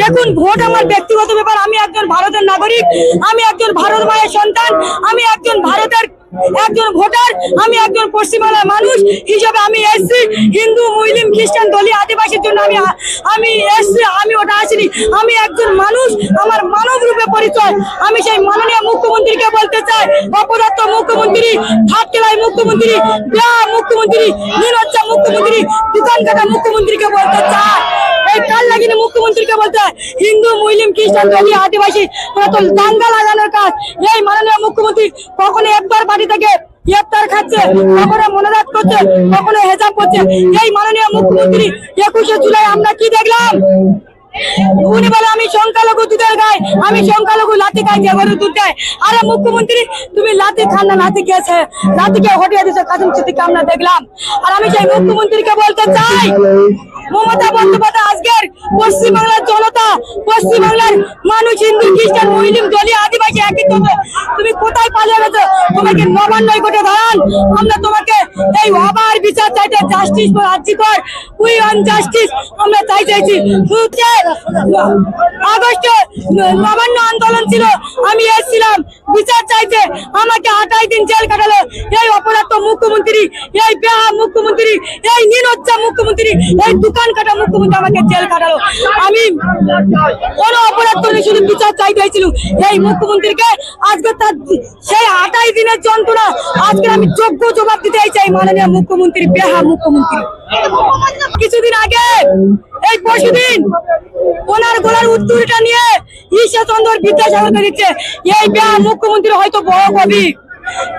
দেখুন, ভোট আমার ব্যক্তিগত ব্যাপার। আমি একজন ভারতের নাগরিক, আমি একজন ভারত মায়ের সন্তান, আমি একজন ভারতের একজন ভোটার, আমি একজন পশ্চিমবাংলার মানুষ, হিসাবে আমি এসছি হিন্দু, মুসলিম, খ্রিস্টান দলীয় আদিবাসীর জন্য আমি আমি এসছি, আমি ওটা আসিনি। আমি একজন মানুষ, আমার মানব রূপে পরিচয়। আমি সেই মাননীয় মুখ্যমন্ত্রীকে বলতে চাই, অপদার্থ মুখ্যমন্ত্রী হাটকেলাই মুখ্যমন্ত্রী মুখ্যমন্ত্রী নীলচ্ছা মুখ্যমন্ত্রী দোকান মুখ্যমন্ত্রীকে বলতে চাই। আমরা কি দেখলাম? উনি বলে, আমি সংখ্যালঘু দুধের গাই, আমি সংখ্যালঘু লাঠি খাই, যে দুধ আরে মুখ্যমন্ত্রী, তুমি লাঠি খান না, লাঠি খেয়েছে। লাঠিকে হটিয়ে দিয়েছে কাজম আমরা দেখলাম। আর আমি সেই মুখ্যমন্ত্রীকে বলতে চাই মমতা বন্দ্যোপাধ্যায় আজকের পশ্চিমবাংলার জনতা, পশ্চিমবাংলার মানুষ, হিন্দু, খ্রিস্টান, মুসলিম দলীয় আদিবাসী একই তুমি কোথায় পালিয়ে গেছো? তোমাকে নবান্নয় কোটে দাঁড়ান। আমরা তোমাকে এই অবার বিচার চাইতে justice for RG Kar we want justice আমরা চাই চাইছি। আগস্টে নবান্ন আন্দোলন ছিল, আমি এসেছিলাম। বিচার চাইতে আমাকে আঠাশ দিন জেল কাটালো। এই অপরাধ মুখ্যমন্ত্রী, এই বেহা মুখ্যমন্ত্রী, এই নিরজ্জা মুখ্যমন্ত্রী, এই দোকান কাটা মুখ্যমন্ত্রী আমাকে জেল কাটালো। আমি কোন অপরাধ করে শুধু বিচার চাইতে হয়েছিল এই মুখ্যমন্ত্রীকে আজকে তার সেই আঠাশ দিনের যন্ত্রণা, আজকে আমি যোগ্য জবাব দিতে চাই মাননীয় মুখ্যমন্ত্রী, বেহা মুখ্যমন্ত্রী। কিছুদিন আগে, এই পরশুদিন ওনার গলার উত্তরটা নিয়ে ঈশ্বরচন্দ্র বিদ্যাসাগরকে দিচ্ছে। এই বেহা মুখ্যমন্ত্রী হয়তো বড় কবি।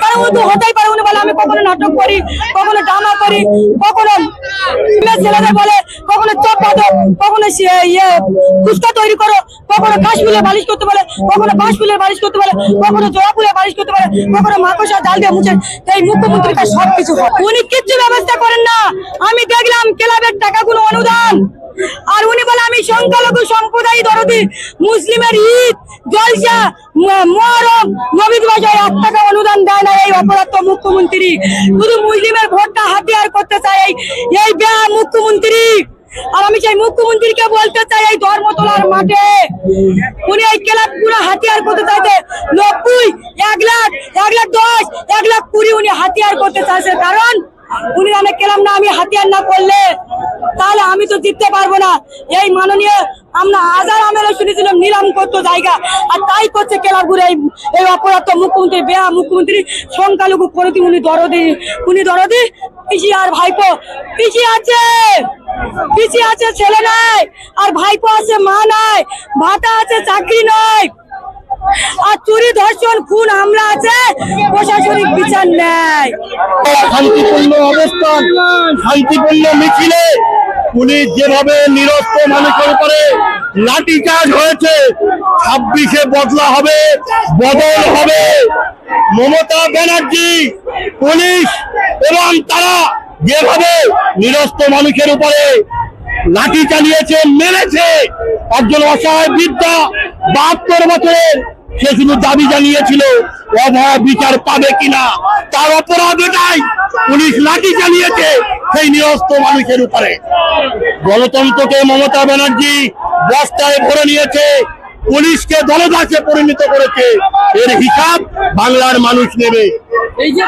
কারণ ও তো হতেই পারে উনি বলে, আমি কখনো নাটক করি, কখনো ড্রামা করি, কখনো ছেলেদের বলে, কখনো কখনো ইয়ে ফুচকা তৈরি করো, কখনো ফুলের বালিশ করতে বলে, কখনো বাঁশ ফুলের বালিশ করতে বলে, কখনো জবা ফুলের বালিশ করতে কখনো দিয়ে মুছে, এই মুখ্যমন্ত্রীর কাছে সবকিছু উনি কিচ্ছু ব্যবস্থা করেন না। আমি দেখলাম ক্লাবের টাকাগুলো অনুদান। আর উনি বলে, আমি সংখ্যালঘু সম্প্রদায় দরদি মুসলিমের ঈদ, জলসা মহরম নবীদ বাজায় এক টাকা অনুদান দেয় না এই অপরাধ মুখ্যমন্ত্রী। শুধু মুসলিমের ভোটটা হাতিয়ার করতে চায় এই এই বেয়া মুখ্যমন্ত্রী। আর আমি সেই মুখ্যমন্ত্রীকে বলতে চাই এই ধর্মতলার মাঠে। উনি এই ক্লাব পুরো হাতিয়ার করতে চাইছে নব্বই, এক লাখ এক লাখ দশ, এক লাখ কুড়ি উনি হাতিয়ার করতে চাইছে। কারণ উনি আমি কেলাম না, আমি হাতিয়ার না করলে তাহলে আমি তো জিততে পারব না। এই মাননীয় আমরা হাজার আমেরা শুনেছিলাম, নিলাম করতো জায়গা, আর তাই করছে কেলাপুরে এই অপরাধ মুখ্যমন্ত্রী, বেয়া মুখ্যমন্ত্রী সংখ্যালঘু কোনোদিন উনি দরদি। উনি দরদি, পিসি আর ভাইপো, পিসি আছে পিসি আছে, ছেলে নাই, আর ভাইপো আছে, মা নাই, ভাতা আছে, চাকরি নয় আর চুরি, ধর্ষণ, খুন, হামলা আছে, প্রশাসনিক বিচার নেয় শান্তিপূর্ণ অবস্থান, শান্তিপূর্ণ মিছিলে পুলিশ যেভাবে নিরস্ত মানুষের উপরে লাঠিচার্জ হয়েছে, ছাব্বিশে বদলা হবে, বদল হবে। মমতা ব্যানার্জি, পুলিশ এবং তারা যেভাবে নিরস্ত মানুষের উপরে লাঠি চালিয়েছে, মেরেছে। একজন অসহায় বৃদ্ধা বাহাত্তর বছরের সে শুধু দাবি জানিয়েছিল অভয় বিচার পাবে কিনা? তার অপরাধ এটাই পুলিশ লাঠি চালিয়েছে সেই নিরস্ত মানুষের উপরে। গণতন্ত্রকে মমতা ব্যানার্জি বস্তায় ভরে নিয়েছে পুলিশকে দলদাসে পরিণত করেছে। এর হিসাব বাংলার মানুষ নেবে। এই যে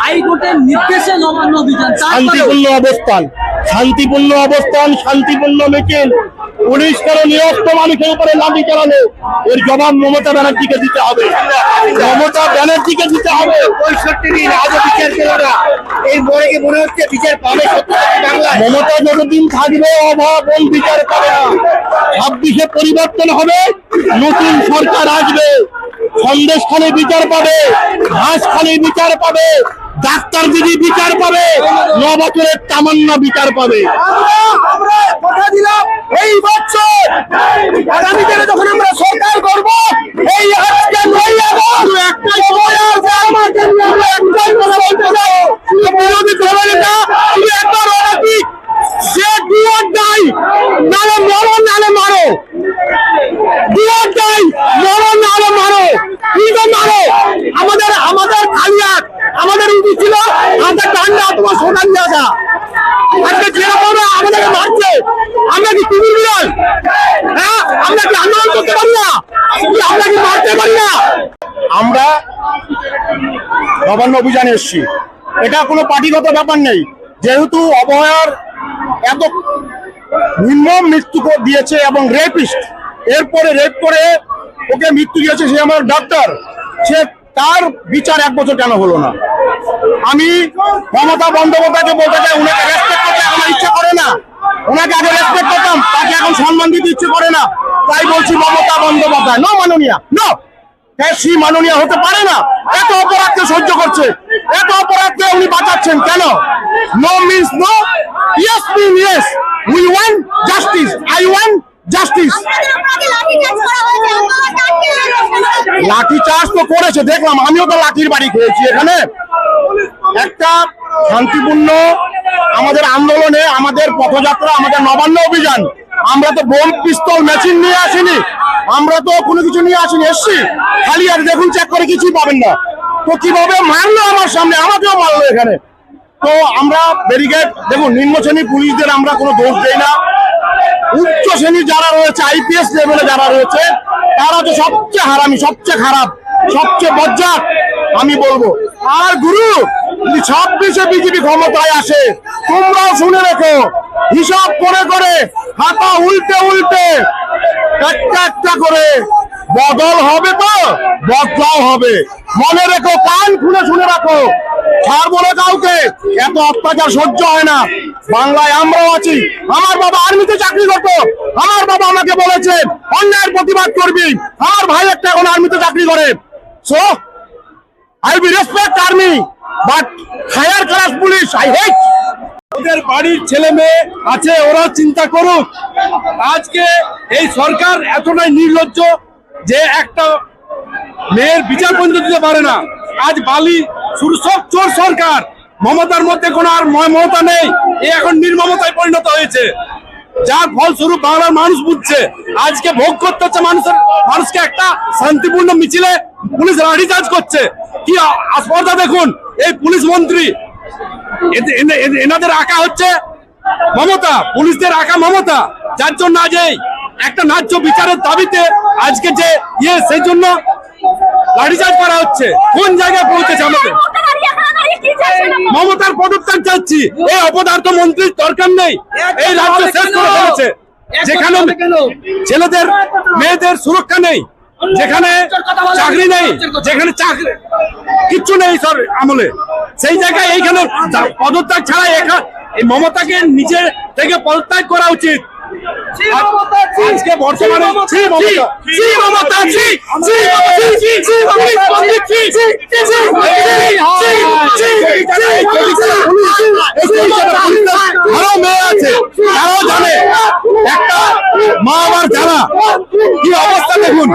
হাইকোর্টের নির্দেশে নবান্ন অভিযান শান্তিপূর্ণ অবস্থান। শান্তিপূর্ণ অবস্থান শান্তিপূর্ণ মিছিল। পুলিশ কেন নিরস্ত মানুষের উপরে লাঠি চালালো? এর জবাব মমতা ব্যানার্জিকে দিতে হবে। মমতা ব্যানার্জিকে দিতে হবে। পঁয়ষট্টি দিন আজও বিচার পেল না। এই মনে কি মনে হচ্ছে বিচার পাবে মমতা যতদিন থাকবে অভাব বিচার পাবে না। ছাব্বিশে পরিবর্তন হবে নতুন সরকার আসবে। সন্দেশ খালি বিচার পাবে ঘাস খালি বিচার পাবে। ডাক্তার দিদি বিচার পাবে ন বছরের তামান্না বিচার পাবে। আমরা কথা দিলাম এই বছর আগামী দিনে যখন আমরা সরকার করব এই আজকে নয় আগস্ট একটাই সময় আছে আমাদের একটাই কথা বলতে চাই বিরোধী দলনেতা আমি একবার রাখি সে দুয়ার নাই নালে মরো নালে মারো দুয়ার নাই মরো নালে মারো কিন্তু মারো আমাদের আমাদের কালিয়াত আমাদের আমরা কি কুকুর বিড়াল হ্যাঁ আমরা কি আন্দোলন করতে পারি না কি আমরা কি মারতে পারি না আমরা নবান্ন অভিযানে এসেছি। এটা কোনো পার্টিগত ব্যাপার নেই। যেহেতু অবহেয়ার এত নির্মম মৃত্যু দিয়েছে এবং রেপিস্ট এরপরে রেপ করে ওকে মৃত্যু দিয়েছে সে আমার ডাক্তার সে তার বিচার এক বছর কেন হলো না? আমি মমতা বন্দ্যোপাধ্যায়কে বলতে চাই, উনাকে রেসপেক্ট করতে আমার ইচ্ছা করে না। ওনাকে আগে রেসপেক্ট করতাম, তাকে এখন সম্মান দিতে ইচ্ছে করে না। তাই বলছি মমতা বন্দ্যোপাধ্যায় ন মাননীয়া নো সে মাননীয় হতে পারে না। এত অপরাধকে সহ্য করছে। এত অপরাধকে উনি বাঁচাচ্ছেন কেন? No means no yes mean yes we want justice I want justice লাঠি চার্জ তো করেছে, দেখলাম। আমিও তো লাঠির বাড়ি খেয়েছি এখানে। একটা শান্তিপূর্ণ আমাদের আন্দোলনে আমাদের পথযাত্রা, আমাদের নবান্ন অভিযান। আমরা তো বোম, পিস্তল, মেশিন নিয়ে আসিনি। আমরা তো কোনো কিছু নিয়ে আসিনি, এসছি। খালি আর দেখুন চেক করে কিছুই পাবেন না। তো কীভাবে মারলো আমার সামনে? আমাকেও মারলো এখানে। তো আমরা ব্যারিকেড দেখুন, নিম্ন শ্রেণির পুলিশদের আমরা কোনো দোষ দেই না। উচ্চ শ্রেণির যারা রয়েছে আইপিএস লেভেলে যারা রয়েছে, তারা তো সবচেয়ে হারামি, সবচেয়ে খারাপ, সবচেয়ে বজ্জাত, আমি বলব। আর গুরু ছাব্বিশে বিজেপি ক্ষমতায় আসে, তোমরাও শুনে রেখো হিসাব করে করে হাতা উল্টে উল্টে একটা একটা করে। বদল হবে তো? বদলাও হবে। মনে রেখো, কান খুলে শুনে রাখো। ছাড়বো না কাউকে, এত অত্যাচার সহ্য হয় না। বাংলায় আমরাও আছি। আমার বাবা আর্মিতে চাকরি করতো। আমার বাবা আমাকে বলেছে, অন্যায়ের প্রতিবাদ করবি। আমার ভাই একটা এখন আর্মিতে চাকরি করে। So I be respect army but higher class police I hate ওদের বাড়ির ছেলে মেয়ে আছে, ওরা চিন্তা করুক। আজকে এই সরকার এতটাই নির্লজ্জ যে একটা মেয়ের বিচার পর্যন্ত দিতে পারে না। আজ বালি শুরু সব চোর সরকার। মমতার মধ্যে কোনো আর মমতা নেই। এ এখন নির্মমতায় পরিণত হয়েছে। যার ফলস্বরূপ বাংলার মানুষ বুঝছে, আজকে ভোগ করতে হচ্ছে মানুষের, মানুষকে একটা শান্তিপূর্ণ মিছিলে পুলিশ লাঠিচার্জ করছে। কি আস্পর্ধা দেখুন। এই পুলিশ মন্ত্রী এনাদের আঁকা হচ্ছে মমতা পুলিশদের আঁকা মমতা। যার জন্য আজ এই একটা ন্যায্য বিচারের দাবিতে আজকে যে ইয়ে সেই জন্য লাঠিচার্জ করা হচ্ছে। কোন জায়গায় পৌঁছেছে আমাদের? মমতার পদত্যাগ চাচ্ছি। এই অপদার্থ মন্ত্রীর দরকার নেই। এই রাজ্য শেষ করে ফেলেছে। যেখানে ছেলেদের মেয়েদের সুরক্ষা নেই। যেখানে চাকরি নেই যেখানে চাকরি কিচ্ছু নেই স্যার আমলে সেই জায়গায় এইখানে পদত্যাগ ছাড়া এখা- এই মমতাকে নিজে থেকে পদত্যাগ করা উচিত আজকে বর্তমানে আরও মেয়ে আছে তারাও জানে একটা! মা আবার যারা! কি অবস্থা দেখুন!